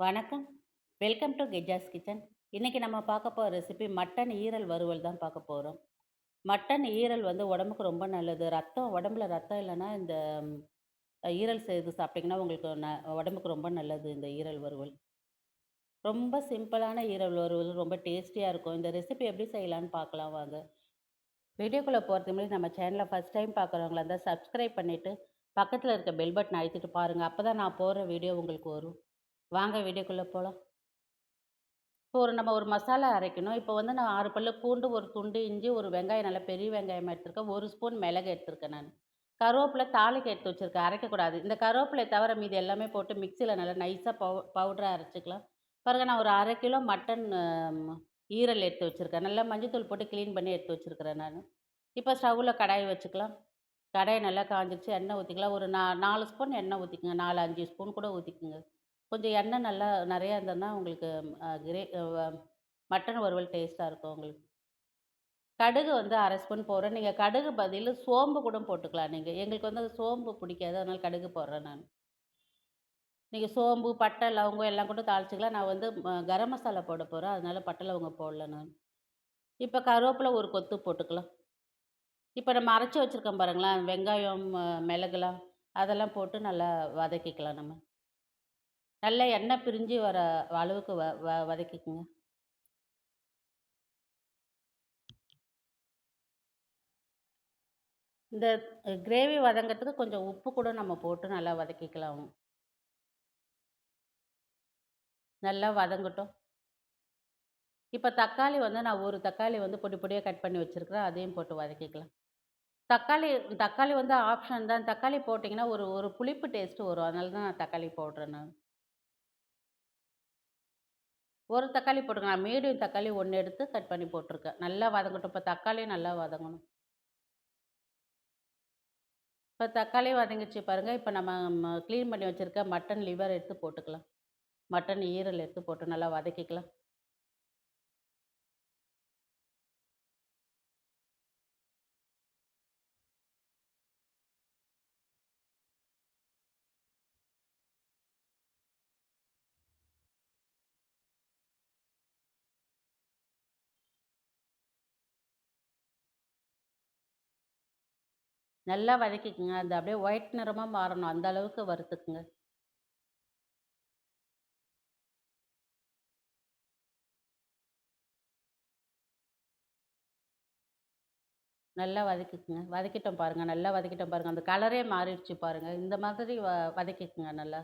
வணக்கம். Welcome to Gejas kitchen. இன்றைக்கி நம்ம பார்க்க போகிற ரெசிபி மட்டன் ஈரல் வறுவல் தான் பார்க்க போகிறோம் மட்டன் ஈரல் வந்து உடம்புக்கு ரொம்ப நல்லது. ரத்தம் உடம்புல ரத்தம் இல்லைன்னா இந்த ஈரல் செய்து சாப்பிட்டிங்கன்னா உங்களுக்கு ந உடம்புக்கு ரொம்ப நல்லது இந்த ஈரல் வறுவல். ரொம்ப சிம்பிளான ஈரல் வறுவல் ரொம்ப டேஸ்டியாக இருக்கும். இந்த ரெசிபி எப்படி செய்யலான்னு பார்க்கலாம் வாங்க. வீடியோக்குள்ளே போகிறது முன்னாடி நம்ம சேனலை ஃபர்ஸ்ட் டைம் பார்க்குறவங்களா இருந்தால் சப்ஸ்கிரைப் பண்ணிவிட்டு பக்கத்தில் இருக்க பெல் பட்டன அழுத்திட்டு அப்போ தான் நான் போடுற வீடியோ உங்களுக்கு வரும். வாங்க வீடியோக்குள்ளே போகலாம் இப்போ ஒரு நம்ம ஒரு மசாலா அரைக்கணும். இப்போ வந்து நான் ஆறு பல்லு பூண்டு, ஒரு துண்டு இஞ்சி, ஒரு வெங்காயம் நல்லா பெரிய வெங்காயமாக எடுத்துருக்கேன். ஒரு ஸ்பூன் மிளகு எடுத்துருக்கேன் நான் கருவேப்பிலை தாளிக்கு எடுத்து வச்சுருக்கேன் அரைக்கக்கூடாது. இந்த கருவேப்பிலை தவிர மீதி எல்லாமே போட்டு மிக்சியில் நல்லா நைஸாக பவு பவுடராக அரைச்சிக்கலாம் பாருங்க நான் ஒரு அரை கிலோ மட்டன் ஈரல் எடுத்து வச்சுருக்கேன் நல்லா மஞ்சத்தூள் போட்டு க்ளீன் பண்ணி எடுத்து வச்சுருக்கிறேன் நான் இப்போ ஸ்டவ்வில் கடாய் வச்சுக்கலாம். கடாய் நல்லா காய்ஞ்சிருச்சு. எண்ணெய் ஊற்றிக்கலாம் ஒரு நா நாலு ஸ்பூன் எண்ணெய் ஊற்றிக்கோங்க நாலு அஞ்சு ஸ்பூன் கூட ஊற்றிக்கோங்க கொஞ்சம் எண்ணெய் நல்லா நிறையா இருந்ததுன்னா, உங்களுக்கு கிரே மட்டன் வறுவல் டேஸ்ட்டாக இருக்கும் உங்களுக்கு. கடுகு வந்து அரை ஸ்பூன் போடுறேன். நீங்கள் கடுகு பதில் சோம்பு கூட போட்டுக்கலாம் நீங்கள் எங்களுக்கு வந்து சோம்பு பிடிக்காது. அதனால் கடுகு போடுறேன் நான் நீங்கள் சோம்பு, பட்டை, லவங்கம் எல்லாம் கூட தாளிச்சிக்கலாம் நான் வந்து கரம் மசாலா போட போகிறேன் அதனால் பட்டை, லவங்கம் போடல நான். இப்போ கருவேப்பிலை ஒரு கொத்து போட்டுக்கலாம். இப்போ நம்ம அரைச்சி வச்சிருக்கோம் பாருங்களேன், வெங்காயம், மிளகுலாம் அதெல்லாம் போட்டு நல்லா வதக்கிக்கலாம் நம்ம. நல்லா எண்ணெய் பிரிஞ்சு வர அளவுக்கு வ வ வதக்கிக்கங்க. இந்த கிரேவி வதங்கிறதுக்கு கொஞ்சம் உப்பு கூட நம்ம போட்டு நல்லா வதக்கிக்கலாம். நல்லா வதங்கட்டும். இப்போ தக்காளி வந்து நான் ஒரு தக்காளி வந்து பொடி பொடியாக கட் பண்ணி வச்சுருக்கிறேன் அதையும் போட்டு வதக்கிக்கலாம். தக்காளி தக்காளி வந்து ஆப்ஷன் தான். தக்காளி போட்டிங்கன்னா, ஒரு ஒரு புளிப்பு டேஸ்ட்டு வரும். அதனால தான் நான் தக்காளி போடுறேன் நான். ஒரு தக்காளி போட்டுக்கலாம் மீடியம் தக்காளி ஒன்று எடுத்து கட் பண்ணி போட்டிருக்கேன் நல்லா வதங்கட்டும். இப்போ தக்காளியும் நல்லா வதங்கணும். இப்போ தக்காளி வதங்கிச்சு பாருங்கள் இப்போ நம்ம ம பண்ணி வச்சுருக்க மட்டன் லிவர் எடுத்து போட்டுக்கலாம். மட்டன் ஈரல் எடுத்து போட்டு நல்லா வதக்கிக்கலாம். நல்லா வதக்கிக்குங்க அது அப்படியே ஒயிட் நிறமாக மாறணும். அந்த அளவுக்கு வறுத்துக்குங்க. நல்லா வதக்கிக்குங்க வதக்கிட்டோம் பாருங்கள் நல்லா வதக்கிட்டோம் பாருங்கள் அந்த கலரே மாறிடுச்சு பாருங்கள் இந்த மாதிரி வ வதக்கிக்குங்க நல்லா.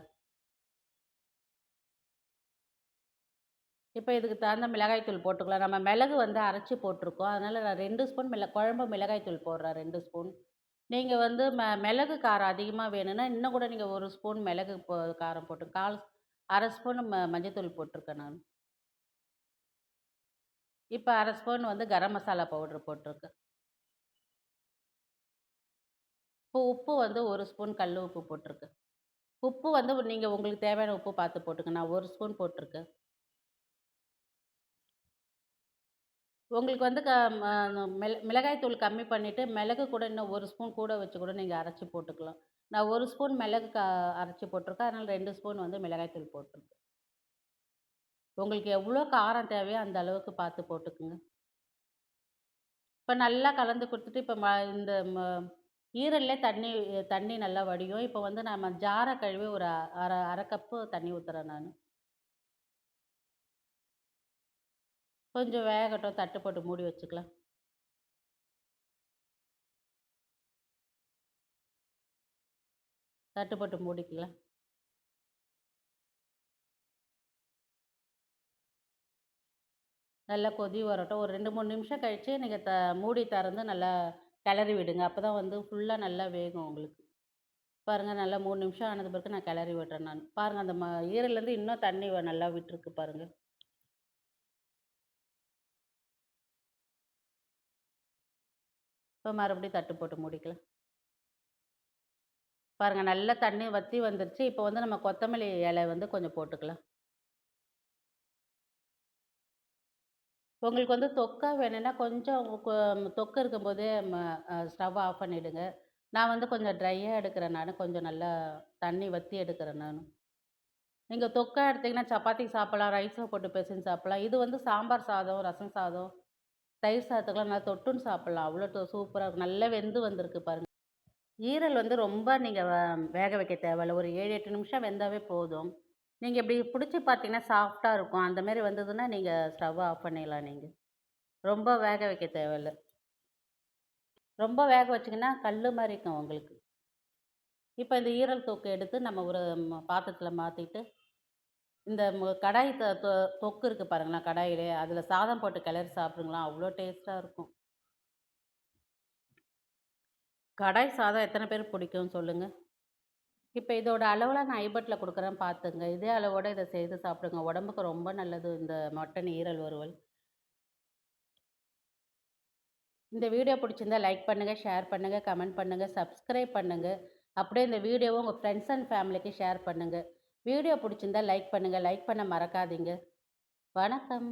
இப்போ இதுக்கு தகுந்த மிளகாய்த்தூள் போட்டுக்கலாம். நம்ம மிளகு வந்து அரைச்சி போட்டுருக்கோம். அதனால நான் ரெண்டு ஸ்பூன் மிள குழம்பு மிளகாய் தூள் போடுறேன் ரெண்டு ஸ்பூன். நீங்கள் வந்து ம மிளகு காரம் அதிகமாக வேணும்னா, இன்னும் கூட நீங்கள் ஒரு ஸ்பூன் மிளகு போ காரம் போட்டு கால் அரை ஸ்பூன் ம மஞ்சத்தூள் போட்டிருக்கேன் நான். இப்போ அரை ஸ்பூன் வந்து கரம் மசாலா பவுடர் போட்டிருக்கேன் இப்போ உப்பு வந்து ஒரு ஸ்பூன் கல் உப்பு போட்டிருக்கேன் உப்பு வந்து நீங்கள் உங்களுக்கு தேவையான உப்பு பார்த்து போட்டுக்கங்க. நான் ஒரு ஸ்பூன் போட்டிருக்கேன் உங்களுக்கு வந்து க ம மிள மிளகாய் தூள் கம்மி பண்ணிவிட்டு மிளகு கூட இன்னும் ஒரு ஸ்பூன் கூட வச்சு கூட நீங்கள் அரைச்சி போட்டுக்கலாம். நான் ஒரு ஸ்பூன் மிளகு க அரைச்சி போட்டிருக்கேன் அதனால் ரெண்டு ஸ்பூன் வந்து மிளகாய் தூள் போட்டுருக்கேன். உங்களுக்கு எவ்வளோ காரம் தேவையோ அந்த அளவுக்கு பார்த்து போட்டுக்குங்க இப்போ நல்லா கலந்து கொடுத்துட்டு இப்போ ம இந்த ம ஈரல்லே தண்ணி தண்ணி நல்லா வடியும். இப்போ வந்து நம்ம ஜார கழுவி ஒரு அரை அரை கப்பு தண்ணி ஊற்றுறேன் நான் கொஞ்சம் வேகட்டும். தட்டு போட்டு மூடி வச்சுக்கலாம். தட்டு போட்டு மூடிக்கலாம். நல்லா கொதி வரட்டும். ஒரு 2, 3 நிமிஷம் கழித்து நீங்கள் த மூடி திறந்து நல்லா கிளறி விடுங்க. அப்போ தான் வந்து ஃபுல்லாக நல்லா வேகும் உங்களுக்கு. பாருங்கள் நல்லா மூணு நிமிஷம் ஆனது பிறகு நான் கிளறி விடுறேன் நான். பாருங்கள் அந்த ம ஈரல்லேருந்து இன்னும் தண்ணி நல்லா விட்டுருக்கு பாருங்கள் இப்போ மறுபடியும் தட்டு போட்டு மூடிக்கலாம். பாருங்கள் நல்லா தண்ணி வற்றி வந்துருச்சு. இப்போ வந்து நம்ம கொத்தமல்லி இலை வந்து கொஞ்சம் போட்டுக்கலாம். உங்களுக்கு வந்து தொக்கா வேணும்னா கொஞ்சம் கொ தொக்கு இருக்கும்போதே ம ஸ்டவ் ஆஃப் பண்ணிவிடுங்க நான் வந்து கொஞ்சம் ட்ரையாக எடுக்கிறேன் நான் கொஞ்சம் நல்லா தண்ணி வற்றி எடுக்கிறேன் நான் நீங்கள் தொக்கா எடுத்தீங்கன்னா, சப்பாத்தி சாப்பிட்லாம் ரைஸும் போட்டு பெசஞ்சு சாப்பிட்லாம் இது வந்து சாம்பார் சாதம், ரசம் சாதம், தயிர் சாதத்துக்குலாம் நல்லா தொட்டுன்னு சாப்பிட்லாம் அவ்வளோ சூப்பராக இருக்கும். நல்லா வெந்து வந்திருக்கு பாருங்க. ஈரல் வந்து ரொம்ப நீங்கள் வ வேக வைக்க தேவையில்ல. ஒரு 7, 8 நிமிஷம் வெந்தாவே போதும். நீங்கள் இப்படி பிடிச்சி பார்த்தீங்கன்னா, சாஃப்டாக இருக்கும். அந்தமாரி வந்ததுன்னா, நீங்கள் ஸ்டவ் ஆஃப் பண்ணிடலாம் நீங்கள் ரொம்ப வேக வைக்க தேவையில்ல. ரொம்ப வேக வச்சீங்கன்னா, கல் மாதிரி இருக்கும் உங்களுக்கு. இப்போ இந்த ஈரல் தூக்கு எடுத்து நம்ம ஒரு பாத்திரத்தில் மாற்றிட்டு இந்த கடாய் த தொ தொக்கு இருக்குது பாருங்களேன் கடாயிலே, அதில் சாதம் போட்டு கிளறி சாப்பிடுங்களா அவ்வளோ டேஸ்ட்டாக இருக்கும். கடாய் சாதம் எத்தனை பேருக்கு பிடிக்கும் சொல்லுங்கள் இப்போ இதோட அளவில் நான் ஐபட்டில் கொடுக்குறேன் பார்த்துங்க. இதே அளவோட இதை செய்து சாப்பிடுங்க. உடம்புக்கு ரொம்ப நல்லது இந்த மட்டன் ஈரல் வறுவல். இந்த வீடியோ பிடிச்சிருந்தா லைக் பண்ணுங்கள் ஷேர் பண்ணுங்கள் கமெண்ட் பண்ணுங்கள் சப்ஸ்கிரைப் பண்ணுங்கள் அப்படியே இந்த வீடியோவை உங்கள் ஃப்ரெண்ட்ஸ் அண்ட் ஃபேமிலிக்கு ஷேர் பண்ணுங்கள் வீடியோ பிடிச்சிருந்தா லைக் பண்ணுங்கள் லைக் பண்ண மறக்காதீங்க. வணக்கம்.